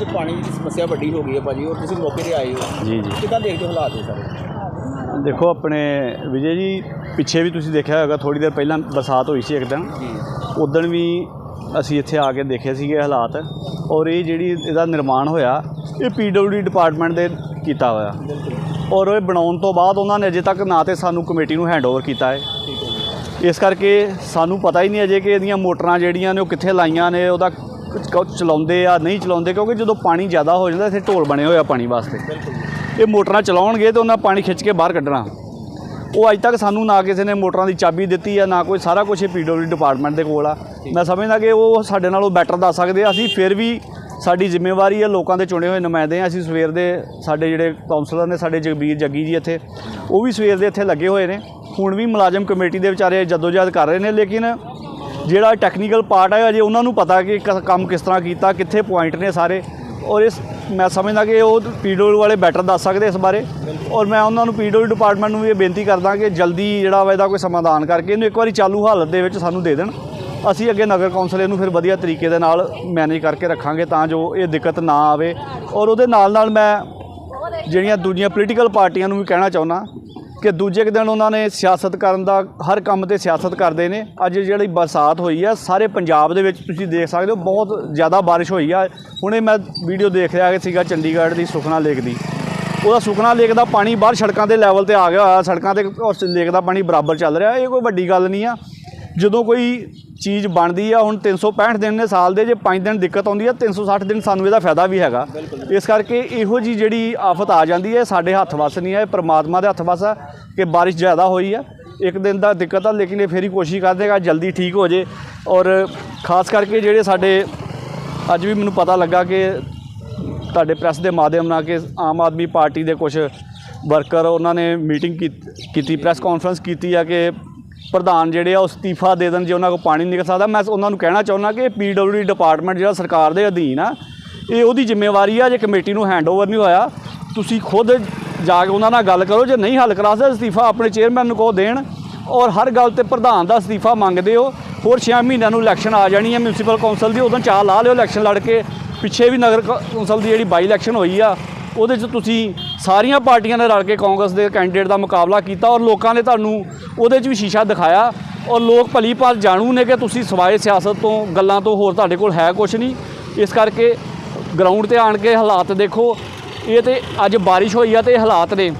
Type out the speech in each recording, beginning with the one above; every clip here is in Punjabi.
ਵਿੱਚ ਪਾਣੀ ਦੀ ਸਮੱਸਿਆ ਵੱਡੀ ਹੋ ਗਈ ਹੈ ਭਾਜੀ ਔਰ ਤੁਸੀਂ ਮੌਕੇ ਤੇ ਆਏ ਹੋ। ਜੀ ਜੀ। ਕਿੱਦਾਂ ਦੇਖਦੇ ਹੋ ਹਾਲਾਤ ਇਹ ਸਾਰੇ? ਦੇਖੋ ਆਪਣੇ ਵਿਜੇ ਜੀ ਪਿੱਛੇ ਵੀ ਤੁਸੀਂ ਦੇਖਿਆ ਹੋਵੇਗਾ ਥੋੜੀ ਦੇਰ ਪਹਿਲਾਂ ਬਰਸਾਤ ਹੋਈ ਸੀ ਇੱਕ ਦਿਨ। ਜੀ। ਉਦੋਂ ਵੀ ਅਸੀਂ ਇੱਥੇ ਆ ਕੇ ਦੇਖੇ ਸੀਗੇ ਹਾਲਾਤ ਔਰ ਇਹ ਜਿਹੜੀ ਇਹਦਾ ਨਿਰਮਾਣ ਹੋਇਆ ਇਹ ਪੀਡਬਲਯੂ ਡਿਪਾਰਟਮੈਂਟ ਦੇ ਕੀਤਾ ਹੋਇਆ। ਔਰ ਇਹ ਬਣਾਉਣ ਤੋਂ ਬਾਅਦ ਉਹਨਾਂ ਨੇ ਅਜੇ ਤੱਕ ਨਾ ਤੇ ਸਾਨੂੰ ਕਮੇਟੀ ਨੂੰ ਹੈਂਡਓਵਰ ਕੀਤਾ ਹੈ। ਇਸ ਕਰਕੇ ਸਾਨੂੰ ਪਤਾ ਹੀ ਨਹੀਂ ਅਜੇ ਕਿ ਇਹਦੀਆਂ ਮੋਟਰਾਂ ਜਿਹੜੀਆਂ ਨੇ ਉਹ ਕਿੱਥੇ ਲਾਈਆਂ ਨੇ ਉਹਦਾ ਚਲਾਉਂਦੇ ਆ ਨਹੀਂ ਚਲਾਉਂਦੇ ਕਿਉਂਕਿ ਜਦੋਂ ਪਾਣੀ ਜ਼ਿਆਦਾ ਹੋ ਜਾਂਦਾ ਇੱਥੇ ਢੋਲ ਬਣੇ ਹੋਏ ਆ ਪਾਣੀ ਵਾਸਤੇ। ਇਹ ਮੋਟਰਾਂ ਚਲਾਉਣਗੇ ਤੇ ਉਹਨਾਂ ਪਾਣੀ ਖਿੱਚ ਕੇ ਬਾਹਰ ਕੱਢਣਾ। ਉਹ ਅੱਜ ਤੱਕ ਸਾਨੂੰ ਨਾ ਕਿਸੇ ਨੇ ਮੋਟਰਾਂ ਦੀ ਚਾਬੀ ਦਿੱਤੀ ਆ ਨਾ ਕੋਈ ਸਾਰਾ ਕੁਝ ਇਹ ਪੀਡਬਲਯੂ ਡਿਪਾਰਟਮੈਂਟ ਦੇ ਕੋਲ ਆ। ਮੈਂ ਸਮਝਦਾ ਕਿ ਉਹ ਸਾਡੇ ਨਾਲੋਂ ਬੈਟਰ ਦੱਸ ਸਕਦੇ ਆ। ਅਸੀਂ ਫਿਰ ਵੀ ਸਾਡੀ ਜ਼ਿੰਮੇਵਾਰੀ ਹੈ ਲੋਕਾਂ ਦੇ ਚੁਣੇ ਹੋਏ ਨੁਮਾਇੰਦੇ ਆ। ਅਸੀਂ ਸਵੇਰ ਦੇ ਸਾਡੇ ਜਿਹੜੇ ਕਾਉਂਸਲਰ ਨੇ ਸਾਡੇ ਜਗਬੀਰ ਜੱਗੀ ਜੀ ਇੱਥੇ ਉਹ ਵੀ ਸਵੇਰ ਦੇ ਇੱਥੇ ਲੱਗੇ ਹੋਏ ਨੇ। ਹੁਣ ਵੀ ਮੁਲਾਜ਼ਮ ਕਮੇਟੀ ਦੇ ਵਿਚਾਰੇ ਜਦੋਜਹਿਦ ਕਰ ਰਹੇ ਨੇ ਲੇਕਿਨ ਜਿਹੜਾ ਟੈਕਨੀਕਲ ਪਾਰਟ ਹੈ, ਅਜੇ ਉਹਨਾਂ ਨੂੰ ਪਤਾ ਕਿ ਕ- ਕੰਮ ਕਿਸ ਤਰ੍ਹਾਂ ਕੀਤਾ, ਕਿੱਥੇ ਪੁਆਇੰਟ ਨੇ ਸਾਰੇ। ਔਰ ਇਸ, ਮੈਂ ਸਮਝਦਾ ਕਿ ਉਹ ਪੀਡਬਲਯੂ ਵਾਲੇ ਬੈਟਰ ਦੱਸ ਸਕਦੇ ਇਸ ਬਾਰੇ। ਔਰ ਮੈਂ ਉਹਨਾਂ ਨੂੰ ਪੀਡਬਲਯੂ ਡਿਪਾਰਟਮੈਂਟ ਨੂੰ ਵੀ ਇਹ ਬੇਨਤੀ ਕਰਦਾ ਕਿ ਜਲਦੀ ਜਿਹੜਾ ਵਾ ਇਹਦਾ ਕੋਈ ਸਮਾਧਾਨ ਕਰਕੇ ਇਹਨੂੰ ਇੱਕ ਵਾਰੀ ਚਾਲੂ ਹਾਲਤ ਦੇ ਵਿੱਚ ਸਾਨੂੰ ਦੇ ਦੇਣ। ਅਸੀਂ ਅੱਗੇ ਨਗਰ ਕੌਂਸਲ ਇਹਨੂੰ ਫਿਰ ਵਧੀਆ ਤਰੀਕੇ ਦੇ ਨਾਲ ਮੈਨੇਜ ਕਰਕੇ ਰੱਖਾਂਗੇ ਤਾਂ ਜੋ ਇਹ ਦਿੱਕਤ ਨਾ ਆਵੇ। ਔਰ ਉਹਦੇ ਨਾਲ ਨਾਲ ਮੈਂ ਜਿਹੜੀਆਂ ਦੂਜੀਆਂ ਪੋਲੀਟੀਕਲ ਪਾਰਟੀਆਂ ਨੂੰ ਵੀ ਕਹਿਣਾ ਚਾਹੁੰਦਾ ਕਿ ਦੂਜੇ ਕੁ ਦਿਨ ਉਹਨਾਂ ਨੇ ਸਿਆਸਤ ਕਰਨ ਦਾ, ਹਰ ਕੰਮ ਤੇ ਸਿਆਸਤ ਕਰਦੇ ਨੇ। ਅੱਜ ਜਿਹੜੀ ਬਰਸਾਤ ਹੋਈ ਆ, ਸਾਰੇ ਪੰਜਾਬ ਦੇ ਵਿੱਚ ਤੁਸੀਂ ਦੇਖ ਸਕਦੇ ਹੋ, ਬਹੁਤ ਜ਼ਿਆਦਾ ਬਾਰਿਸ਼ ਹੋਈ ਆ। ਹੁਣੇ ਮੈਂ ਵੀਡੀਓ ਦੇਖ ਰਿਹਾ ਸੀਗਾ ਚੰਡੀਗੜ੍ਹ ਦੀ ਸੁਖਨਾ ਲੇਕ ਦੀ। ਉਹਦਾ ਸੁਖਨਾ ਲੇਕ ਦਾ ਪਾਣੀ ਬਾਹਰ ਸੜਕਾਂ ਦੇ ਲੈਵਲ ਤੇ ਆ ਗਿਆ ਹੋਇਆ। ਸੜਕਾਂ ਤੇ ਉਸ ਲੇਕ ਦਾ ਪਾਣੀ ਬਰਾਬਰ ਚੱਲ ਰਿਹਾ। ਇਹ ਕੋਈ ਵੱਡੀ ਗੱਲ ਨਹੀਂ ਆ। ਜਦੋਂ ਕੋਈ ਚੀਜ਼ ਬਣਦੀ ਆ ਹੁਣ 365 ਦਿਨ ਨੇ ਸਾਲ ਦੇ ਜੇ 5 ਦਿਨ ਦਿੱਕਤ ਆਉਂਦੀ ਆ 360 ਦਿਨ ਸਾਨੂੰ ਇਹਦਾ ਫਾਇਦਾ ਵੀ ਹੈਗਾ। ਇਸ ਕਰਕੇ ਇਹੋ ਜੀ ਜਿਹੜੀ ਆਫਤ ਆ ਜਾਂਦੀ ਹੈ ਸਾਡੇ ਹੱਥ ਵੱਸ ਨਹੀਂ ਹੈ ਇਹ ਪ੍ਰਮਾਤਮਾ ਦੇ ਹੱਥ ਵੱਸ ਆ ਕਿ ਬਾਰਿਸ਼ ਜ਼ਿਆਦਾ ਹੋਈ ਆ। ਇੱਕ ਦਿਨ ਦਾ ਦਿੱਕਤ ਆ ਲੇਕਿਨ ਇਹ ਫੇਰ ਹੀ ਕੋਸ਼ਿਸ਼ ਕਰਦੇਗਾ ਜਲਦੀ ਠੀਕ ਹੋ ਜੇ। ਔਰ ਖਾਸ ਕਰਕੇ ਜਿਹੜੇ ਸਾਡੇ ਅੱਜ ਵੀ ਮੈਨੂੰ ਪਤਾ ਲੱਗਾ ਕਿ ਤੁਹਾਡੇ ਪ੍ਰੈਸ ਦੇ ਮਾਧਿਅਮ ਨਾਲ ਕਿ ਆਮ ਆਦਮੀ ਪਾਰਟੀ ਦੇ ਕੁਝ ਵਰਕਰ ਉਹਨਾਂ ਨੇ ਮੀਟਿੰਗ ਕੀਤੀ ਪ੍ਰੈਸ ਕਾਨਫਰੰਸ ਕੀਤੀ ਆ ਕਿ ਪ੍ਰਧਾਨ ਜਿਹੜੇ ਆ ਉਹ ਅਸਤੀਫਾ ਦੇ ਦੇਣ ਜੇ ਉਹਨਾਂ ਕੋਲ ਪਾਣੀ ਨਿਕਲ ਸਕਦਾ। ਮੈਂ ਉਹਨਾਂ ਨੂੰ ਕਹਿਣਾ ਚਾਹੁੰਦਾ ਕਿ ਪੀਡਬਲਯੂ ਡਿਪਾਰਟਮੈਂਟ ਜਿਹੜਾ ਸਰਕਾਰ ਦੇ ਅਧੀਨ ਆ, ਇਹ ਉਹਦੀ ਜ਼ਿੰਮੇਵਾਰੀ ਆ ਜੇ ਕਮੇਟੀ ਨੂੰ ਹੈਂਡਓਵਰ ਨਹੀਂ ਹੋਇਆ, ਤੁਸੀਂ ਖੁਦ ਜਾ ਕੇ ਉਹਨਾਂ ਨਾਲ ਗੱਲ ਕਰੋ, ਜੇ ਨਹੀਂ ਹੱਲ ਕਰਾ ਸਕਦੇ, ਅਸਤੀਫਾ ਆਪਣੇ ਚੇਅਰਮੈਨ ਨੂੰ ਕਹੋ ਦੇਣ ਔਰ ਹਰ ਗੱਲ ਤੇ ਪ੍ਰਧਾਨ ਦਾ ਅਸਤੀਫਾ ਮੰਗਦੇ ਹੋ। ਹੋਰ 6 ਮਹੀਨਿਆਂ ਨੂੰ ਇਲੈਕਸ਼ਨ ਆ ਜਾਣੀ ਹੈ ਮਿਊਨਿਸਪਲ ਕੌਂਸਲ ਦੀ, ਉਦੋਂ ਚਾਹ ਲਾ ਲਿਓ ਇਲੈਕਸ਼ਨ ਲੜ ਕੇ। ਪਿੱਛੇ ਵੀ ਨਗਰ ਕੌ- ਕੌਂਸਲ ਦੀ ਜਿਹੜੀ ਬਾਈ ਇਲੈਕਸ਼ਨ ਹੋਈ ਆ ਉਹਦੇ 'ਚ ਤੁਸੀਂ ਸਾਰੀਆਂ ਪਾਰਟੀਆਂ ਨੇ ਰਲ ਕੇ ਕਾਂਗਰਸ ਦੇ ਕੈਂਡੀਡੇਟ ਦਾ ਮੁਕਾਬਲਾ ਕੀਤਾ ਔਰ ਲੋਕਾਂ ਨੇ ਤੁਹਾਨੂੰ ਉਹਦੇ 'ਚ ਵੀ ਸ਼ੀਸ਼ਾ ਦਿਖਾਇਆ ਔਰ ਲੋਕ ਭਲੀ ਭਾਲ ਜਾਣੂ ਨੇ ਕਿ ਤੁਸੀਂ ਸਵਾਏ ਸਿਆਸਤ ਤੋਂ, ਗੱਲਾਂ ਤੋਂ ਹੋਰ ਤੁਹਾਡੇ ਕੋਲ ਹੈ ਕੁਝ ਨਹੀਂ। ਇਸ ਕਰਕੇ ਗਰਾਊਂਡ ਤੇ ਆਣ ਕੇ ਹਾਲਾਤ ਦੇਖੋ। ਇਹ ਤੇ ਅੱਜ ਬਾਰਿਸ਼ ਹੋਈ ਆ ਤੇ ਹਾਲਾਤ ਨੇ।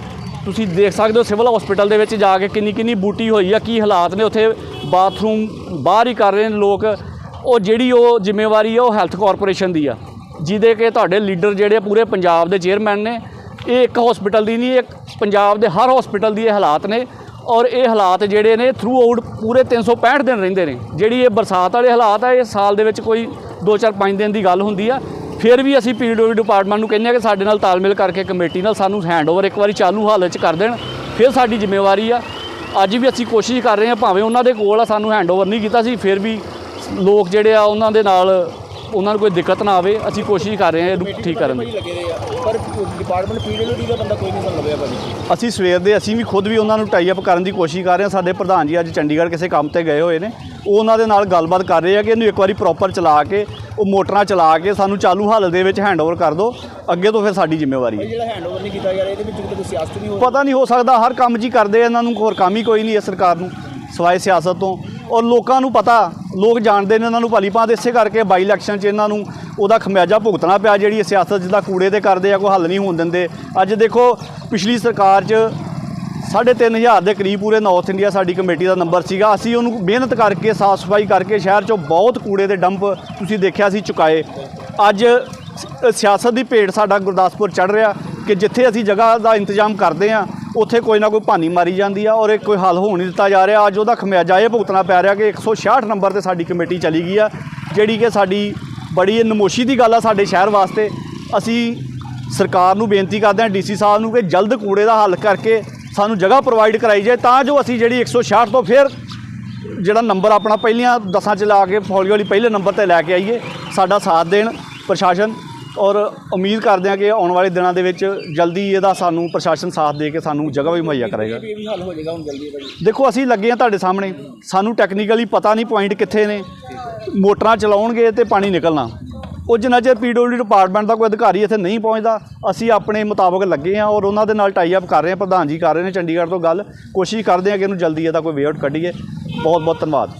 ਤੁਸੀਂ ਦੇਖ ਸਕਦੇ ਹੋ ਸਿਵਲ ਹਸਪੀਟਲ ਦੇ ਵਿੱਚ ਜਾ ਕੇ ਕਿੰਨੀ ਕਿੰਨੀ ਬੂਟੀ ਹੋਈ ਆ, ਕੀ ਹਾਲਾਤ ਨੇ ਉੱਥੇ। ਬਾਥਰੂਮ ਬਾਹਰ ਹੀ ਕਰ ਰਹੇ ਨੇ ਲੋਕ। ਉਹ ਜਿਹੜੀ ਉਹ ਜ਼ਿੰਮੇਵਾਰੀ ਆ, ਉਹ ਹੈਲਥ ਕਾਰਪੋਰੇਸ਼ਨ ਦੀ ਆ। ਜਿਹਦੇ ਕਿ ਤੁਹਾਡੇ ਲੀਡਰ ਜਿਹੜੇ ਆ ਪੂਰੇ ਪੰਜਾਬ ਦੇ ਚੇਅਰਮੈਨ ਨੇ, ਇਹ ਇੱਕ ਹਸਪੀਟਲ ਦੀ ਨਹੀਂ ਇੱਕ ਪੰਜਾਬ ਦੇ ਹਰ ਹਸਪੀਟਲ ਦੀ ਇਹ ਹਾਲਾਤ ਨੇ ਔਰ ਇਹ ਹਾਲਾਤ ਜਿਹੜੇ ਨੇ ਥਰੂ ਆਊਟ ਪੂਰੇ 365 ਦਿਨ ਰਹਿੰਦੇ ਨੇ। ਜਿਹੜੀ ਇਹ ਬਰਸਾਤ ਵਾਲੇ ਹਾਲਾਤ ਆ, ਇਹ ਸਾਲ ਦੇ ਵਿੱਚ ਕੋਈ 2-4 5 ਦਿਨ ਦੀ ਗੱਲ ਹੁੰਦੀ ਆ। ਫਿਰ ਵੀ ਅਸੀਂ ਪੀਡਬਲਯੂ ਡਿਪਾਰਟਮੈਂਟ ਨੂੰ ਕਹਿੰਦੇ ਆ ਕਿ ਸਾਡੇ ਨਾਲ ਤਾਲਮੇਲ ਕਰਕੇ ਕਮੇਟੀ ਨਾਲ ਸਾਨੂੰ ਹੈਂਡਓਵਰ ਇੱਕ ਵਾਰੀ ਚਾਲੂ ਹਾਲਤ 'ਚ ਕਰ ਦੇਣ। ਫਿਰ ਸਾਡੀ ਜ਼ਿੰਮੇਵਾਰੀ ਆ। ਅੱਜ ਵੀ ਅਸੀਂ ਕੋਸ਼ਿਸ਼ ਕਰ ਰਹੇ ਹਾਂ ਭਾਵੇਂ ਉਹਨਾਂ ਦੇ ਕੋਲ ਆ, ਸਾਨੂੰ ਹੈਂਡਓਵਰ ਨਹੀਂ ਕੀਤਾ ਸੀ, ਫਿਰ ਵੀ ਲੋਕ ਜਿਹੜੇ ਆ ਉਹਨਾਂ ਦੇ ਨਾਲ ਉਹਨਾਂ ਨੂੰ ਕੋਈ ਦਿੱਕਤ ਨਾ ਆਵੇ ਅਸੀਂ ਕੋਸ਼ਿਸ਼ ਕਰ ਰਹੇ ਹਾਂ ਇਹਨੂੰ ਠੀਕ ਕਰਨ ਦੀ। ਪਰ ਡਿਪਾਰਟਮੈਂਟ ਪੀਡਬਲਯੂ ਦਾ ਬੰਦਾ ਕੋਈ ਨਹੀਂ ਸਾਨੂੰ ਲੱਭਿਆ ਭਾਜੀ। ਅਸੀਂ ਸਵੇਰ ਦੇ ਅਸੀਂ ਵੀ ਖੁਦ ਵੀ ਉਹਨਾਂ ਨੂੰ ਟਾਈ ਅਪ ਕਰਨ ਦੀ ਕੋਸ਼ਿਸ਼ ਕਰ ਰਹੇ ਹਾਂ। ਸਾਡੇ ਪ੍ਰਧਾਨ ਜੀ ਅੱਜ ਚੰਡੀਗੜ੍ਹ ਕਿਸੇ ਕੰਮ ਤੇ ਗਏ ਹੋਏ ਨੇ। ਉਹ ਉਹਨਾਂ ਦੇ ਨਾਲ ਗੱਲਬਾਤ ਕਰ ਰਹੇ ਆ ਕਿ ਇਹਨੂੰ ਇੱਕ ਵਾਰੀ ਪ੍ਰੋਪਰ ਚਲਾ ਕੇ ਉਹ ਮੋਟਰਾਂ ਚਲਾ ਕੇ ਸਾਨੂੰ ਚਾਲੂ ਹਾਲਤ ਦੇ ਵਿੱਚ ਹੈਂਡਓਵਰ ਕਰ ਦਿਓ ਅੱਗੇ ਤੋਂ ਫਿਰ ਸਾਡੀ ਜ਼ਿੰਮੇਵਾਰੀ ਹੈ। ਜਿਹੜਾ ਹੈਂਡਓਵਰ ਨਹੀਂ ਕੀਤਾ ਜਾ ਰਿਹਾ ਇਹਦੇ ਵਿੱਚ ਕੋਈ ਸਿਆਸਤ ਨਹੀਂ ਹੋ ਪਤਾ ਨਹੀਂ ਹੋ ਸਕਦਾ ਹਰ ਕੰਮ ਹੀ ਕਰਦੇ ਆ, ਇਹਨਾਂ ਨੂੰ ਹੋਰ ਕੰਮ ਹੀ ਕੋਈ ਨਹੀਂ ਹੈ ਸਰਕਾਰ ਨੂੰ। ਸਵਾਏ ਸਿਆਸਤ ਤੋਂ। ਔਰ ਲੋਕਾਂ ਨੂੰ ਪਤਾ, ਲੋਕ ਜਾਣਦੇ ਨੇ ਉਹਨਾਂ ਨੂੰ ਭਲੀ ਭਾਂਤ, ਇਸੇ ਕਰਕੇ ਬਾਈ ਇਲੈਕਸ਼ਨ 'ਚ ਇਹਨਾਂ ਨੂੰ ਉਹਦਾ ਖਮਿਆਜਾ ਭੁਗਤਣਾ ਪਿਆ, ਜਿਹੜੀ ਸਿਆਸਤ ਜਿੱਦਾਂ ਕੂੜੇ ਦੇ ਕਰਦੇ ਆ, ਕੋਈ ਹੱਲ ਨਹੀਂ ਹੋਣ ਦਿੰਦੇ। ਅੱਜ ਦੇਖੋ, ਪਿਛਲੀ ਸਰਕਾਰ 'ਚ ਸਾਢੇ ਤਿੰਨ ਹਜ਼ਾਰ ਦੇ ਕਰੀਬ ਪੂਰੇ ਨਾਰਥ ਇੰਡੀਆ ਸਾਡੀ ਕਮੇਟੀ ਦਾ ਨੰਬਰ ਸੀਗਾ। ਅਸੀਂ ਉਹਨੂੰ ਮਿਹਨਤ ਕਰਕੇ ਸਾਫ਼ ਸਫ਼ਾਈ ਕਰਕੇ ਸ਼ਹਿਰ 'ਚੋਂ ਬਹੁਤ ਕੂੜੇ ਦੇ ਡੰਪ ਤੁਸੀਂ ਦੇਖਿਆ ਸੀ ਚੁਕਾਏ। ਅੱਜ ਸਿਆਸਤ ਦੀ ਭੇਡ ਸਾਡਾ ਗੁਰਦਾਸਪੁਰ ਚੜ ਰਿਹਾ ਕਿ ਜਿੱਥੇ ਅਸੀਂ ਜਗ੍ਹਾ ਦਾ ਇੰਤਜ਼ਾਮ ਕਰਦੇ ਆ ਉੱਥੇ ਕੋਈ ਨਾ ਕੋਈ ਭਾਨੀ ਮਾਰੀ ਜਾਂਦੀ ਆ ਔਰ ਇਹ ਕੋਈ ਹੱਲ ਹੋਣ ਨਹੀਂ ਦਿੱਤਾ ਜਾ ਰਿਹਾ। ਅੱਜ ਉਹਦਾ ਖਮਿਆਜਾ ਇਹ ਭੁਗਤਣਾ ਪੈ ਰਿਹਾ ਕਿ 166 ਨੰਬਰ ਤੇ ਸਾਡੀ ਕਮੇਟੀ ਚਲੀ ਗਈ ਆ, ਜਿਹੜੀ ਕਿ ਸਾਡੀ ਬੜੀ ਨਮੋਸ਼ੀ ਦੀ ਗੱਲ ਆ ਸਾਡੇ ਸ਼ਹਿਰ ਵਾਸਤੇ। ਅਸੀਂ ਸਰਕਾਰ ਨੂੰ ਬੇਨਤੀ ਕਰਦੇ ਹਾਂ, ਡੀਸੀ ਸਾਹਿਬ ਨੂੰ ਕਿ ਜਲਦ ਕੂੜੇ ਦਾ ਹੱਲ ਕਰਕੇ ਸਾਨੂੰ ਜਗ੍ਹਾ ਪ੍ਰੋਵਾਈਡ ਕਰਾਈ ਜਾਏ, ਤਾਂ ਜੋ ਅਸੀਂ ਜਿਹੜੀ 166 ਤੋਂ ਫਿਰ ਜਿਹੜਾ ਨੰਬਰ ਆਪਣਾ ਪਹਿਲੀਆਂ ਦਸਾਂ ਚ ਲਾ ਕੇ ਹੌਲੀ ਹੌਲੀ ਪਹਿਲੇ ਨੰਬਰ ਤੇ ਲੈ ਕੇ ਆਈਏ, ਸਾਡਾ ਸਾਥ ਦੇਣ ਪ੍ਰਸ਼ਾਸਨ। ਔਰ ਉਮੀਦ ਕਰਦੇ ਹਾਂ ਕਿ ਆਉਣ ਵਾਲੇ ਦਿਨਾਂ ਦੇ ਵਿੱਚ ਜਲਦੀ ਇਹਦਾ ਸਾਨੂੰ ਪ੍ਰਸ਼ਾਸਨ ਸਾਥ ਦੇ ਕੇ ਸਾਨੂੰ ਜਗ੍ਹਾ ਵੀ ਮੁਹੱਈਆ ਕਰੇਗਾ। ਇਹ ਵੀ ਹੱਲ ਹੋ ਜਾਏਗਾ ਹੁਣ ਜਲਦੀ ਭਾਜੀ। ਦੇਖੋ ਅਸੀਂ ਲੱਗੇ ਹਾਂ ਤੁਹਾਡੇ ਸਾਹਮਣੇ। ਸਾਨੂੰ ਟੈਕਨੀਕਲੀ ਪਤਾ ਨਹੀਂ ਪੁਆਇੰਟ ਕਿੱਥੇ ਨੇ। ਮੋਟਰਾਂ ਚਲਾਉਣਗੇ ਤੇ ਪਾਣੀ ਨਿਕਲਣਾ। ਉਹ ਜਿੰਨਾ ਚਿਰ ਪੀਡਬਲਿਊ ਡਿਪਾਰਟਮੈਂਟ ਦਾ ਕੋਈ ਅਧਿਕਾਰੀ ਇੱਥੇ ਨਹੀਂ ਪਹੁੰਚਦਾ ਅਸੀਂ ਆਪਣੇ ਮੁਤਾਬਕ ਲੱਗੇ ਹਾਂ ਔਰ ਉਹਨਾਂ ਦੇ ਨਾਲ ਟਾਈ ਅਪ ਕਰ ਰਹੇ ਹਾਂ। ਪ੍ਰਧਾਨ ਜੀ ਕਰ ਰਹੇ ਨੇ ਚੰਡੀਗੜ੍ਹ ਤੋਂ ਗੱਲ। ਕੋਸ਼ਿਸ਼ ਕਰਦੇ ਹਾਂ ਕਿ ਇਹਨੂੰ ਜਲਦੀ ਇਹਦਾ ਕੋਈ ਵੇ ਆਊਟ ਕੱਢੀਏ। ਬਹੁਤ ਬਹੁਤ ਧੰਨਵਾਦ।